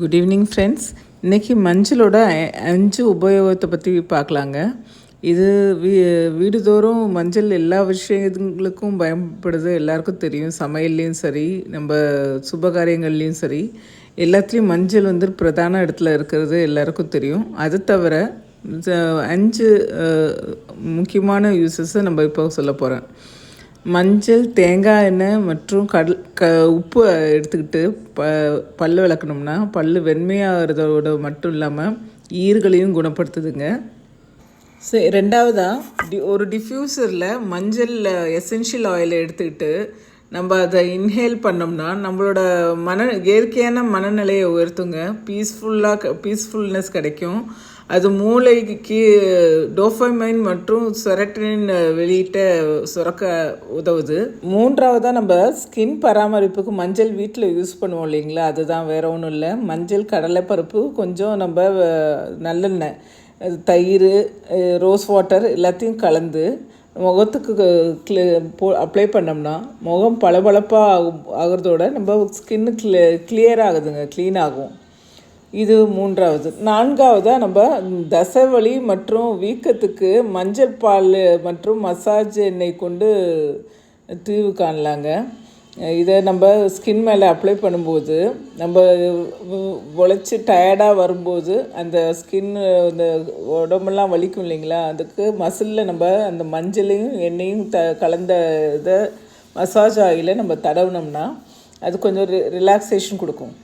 Good evening friends இன்றைக்கி மஞ்சளோட அஞ்சு உபயோகத்தை பற்றி பார்க்கலாங்க. இது வீ வீடுதோறும் மஞ்சள் எல்லா விஷயங்களுக்கும் பயன்படுது. எல்லாருக்கும் தெரியும். சமையல்லையும் சரி நம்ம சுபகாரியங்கள்லேயும் சரி. எல்லாத்துலேயும் மஞ்சள் வந்து பிரதான இடத்துல இருக்கிறது. எல்லாருக்கும் தெரியும். அது தவிர இந்த அஞ்சு முக்கியமான யூசஸை நம்ம இப்போ சொல்ல போகிறேன் மஞ்சள் தேங்காய் எண்ணெய் மற்றும் கடல் க உப்பு எடுத்துக்கிட்டு ப பல் விளக்கணும்னா பல் வெண்மையாகிறதோட மட்டும் இல்லாமல் ஈர்களையும் குணப்படுத்துதுங்க. சரி ரெண்டாவதாக டி ஒரு டிஃப்யூசரில் மஞ்சள் எசென்ஷியல் ஆயிலை எடுத்துக்கிட்டு நம்ம அதை இன்ஹேல் பண்ணோம்னா நம்மளோட மன இயற்கையான மனநிலையை உயர்த்துங்க. பீஸ்ஃபுல்லாக பீஸ்ஃபுல்னஸ் கிடைக்கும். அது மூளைக்கு டோஃபமைன் மற்றும் செரட்டனின் வெளியிட்ட சுரக்க உதவுது. மூன்றாவதாக நம்ம ஸ்கின் பராமரிப்புக்கு மஞ்சள் வீட்டில் யூஸ் பண்ணுவோம் இல்லைங்களா? அதுதான் வேற ஒன்றும் இல்லை. மஞ்சள் கடலைப்பருப்பு கொஞ்சம் நம்ம நல்லெண்ணெய் அது தயிர் ரோஸ் வாட்டர் எல்லாத்தையும் கலந்து முகத்துக்கு க்ளி போ அப்ளை பண்ணோம்னா முகம் பளபளப்பாக ஆகும் ஆகிறதோட நம்ம ஸ்கின்னு க்ளி கிளியர் ஆகுதுங்க க்ளீன் ஆகும். இது மூன்றாவது. நான்காவதாக நம்ம தசைவலி மற்றும் வீக்கத்துக்கு மஞ்சள் பால் மற்றும் மசாஜ் எண்ணெய் கொண்டு தீர்வு காணலாங்க. இதை நம்ம ஸ்கின் மேலே அப்ளை பண்ணும்போது நம்ம உழைச்சி டயர்டாக வரும்போது அந்த ஸ்கின் இந்த உடம்பெல்லாம் வலிக்கும் இல்லைங்களா? அதுக்கு மசிலில் நம்ம அந்த மஞ்சளையும் எண்ணெயும் த கலந்த இதை மசாஜ் ஆயில நம்ம தடவினோம்னா அது கொஞ்சம் ரி ரிலாக்ஸேஷன் கொடுக்கும்.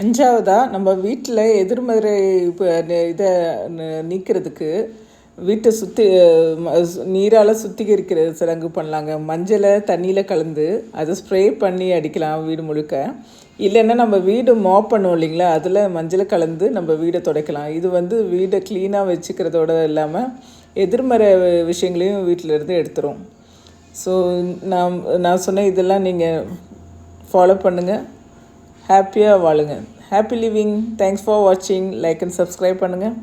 அஞ்சாவதாக நம்ம வீட்டில் எதிர்மறை இப்போ இதை நீக்கிறதுக்கு வீட்டை சுற்றி நீரால் சுத்திகரிக்கிற சடங்கு பண்ணலாங்க. மஞ்சளை தண்ணியில் கலந்து அதை ஸ்ப்ரே பண்ணி அடிக்கலாம் வீடு முழுக்க. இல்லைன்னா நம்ம வீடு மாப் பண்ணுவோம் இல்லைங்களா? அதில் மஞ்சளை கலந்து நம்ம வீடை துடைக்கலாம். இது வந்து வீடை க்ளீனாக வச்சுக்கிறதோட இல்லாமல் எதிர்மறை விஷயங்களையும் வீட்டிலேருந்து எடுத்துரும். ஸோ நான் நான் சொன்ன இதெல்லாம் நீங்கள் ஃபாலோ பண்ணுங்கள் ஹாப்பியாக வாழுங்க. ஹாப்பி லிவிங் தேங்க்ஸ் ஃபார் வாட்சிங் லைக் அண்ட் சப்ஸ்கிரைப் பண்ணுங்கள்